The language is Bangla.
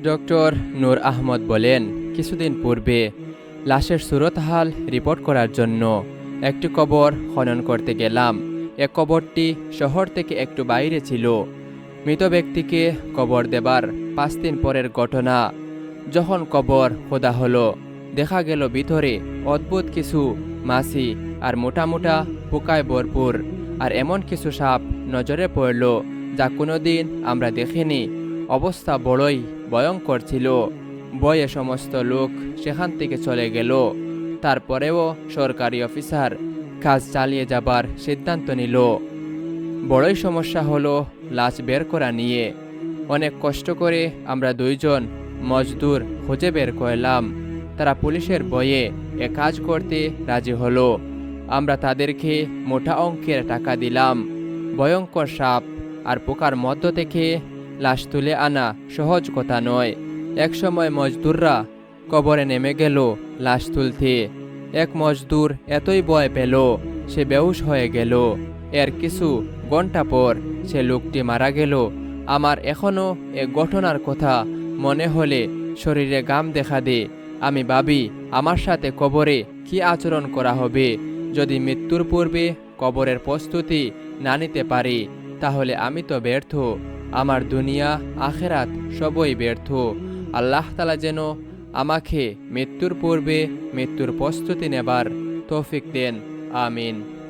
ডক্টর নূর আহমদ বলেন, কিছুদিন পূর্বে লাশের সুরতহাল রিপোর্ট করার জন্য একটি কবর খনন করতে গেলাম। এ কবরটি শহর থেকে একটু বাইরে ছিল। মৃত ব্যক্তিকে কবর দেবার পাঁচ দিন পরের ঘটনা। যখন কবর খোদা হলো, দেখা গেল ভিতরে অদ্ভুত কিছু মাছি আর মোটা মোটা পোকায় ভরপুর। আর এমন কিছু সাপ নজরে পড়ল যা কোনোদিন আমরা দেখিনি। অবস্থা বড়ই ভয়ঙ্কর ছিল। বয়ে সমস্ত লোক সেখান থেকে চলে গেল। তারপরেও সরকারি অফিসার কাজ চালিয়ে যাবার সিদ্ধান্ত নিল। বড়ই সমস্যা হলো লাশ বের করা নিয়ে। অনেক কষ্ট করে আমরা দুইজন মজদুর খুঁজে বের করলাম। তারা পুলিশের বয়ে এ কাজ করতে রাজি হলো। আমরা তাদেরকে মোটা অঙ্কের টাকা দিলাম। ভয়ঙ্কর সাপ আর পোকার মধ্য থেকে লাশ তুলে আনা সহজ কথা নয়। একসময় মজদুররা কবরে নেমে গেল লাশ তুলতে। এক মজদুর এতই ভয় পেল, সে বেহুশ হয়ে গেল। এর কিছু ঘণ্টা পর সে লোকটি মারা গেল। আমার এখনও এ ঘটনার কথা মনে হলে শরীরে গাম দেখা দে। আমি ভাবি, আমার সাথে কবরে কি আচরণ করা হবে? যদি মৃত্যুর পূর্বে কবরের প্রস্তুতি না নিতে পারি, তাহলে আমি তো ব্যর্থ। আমার দুনিয়া, আখেরাত সবই ব্যর্থ। আল্লাহ তালা যেন আমাকে মৃত্যুর পূর্বে মৃত্যুর প্রস্তুতি নেবার তৌফিক দেন। আমিন।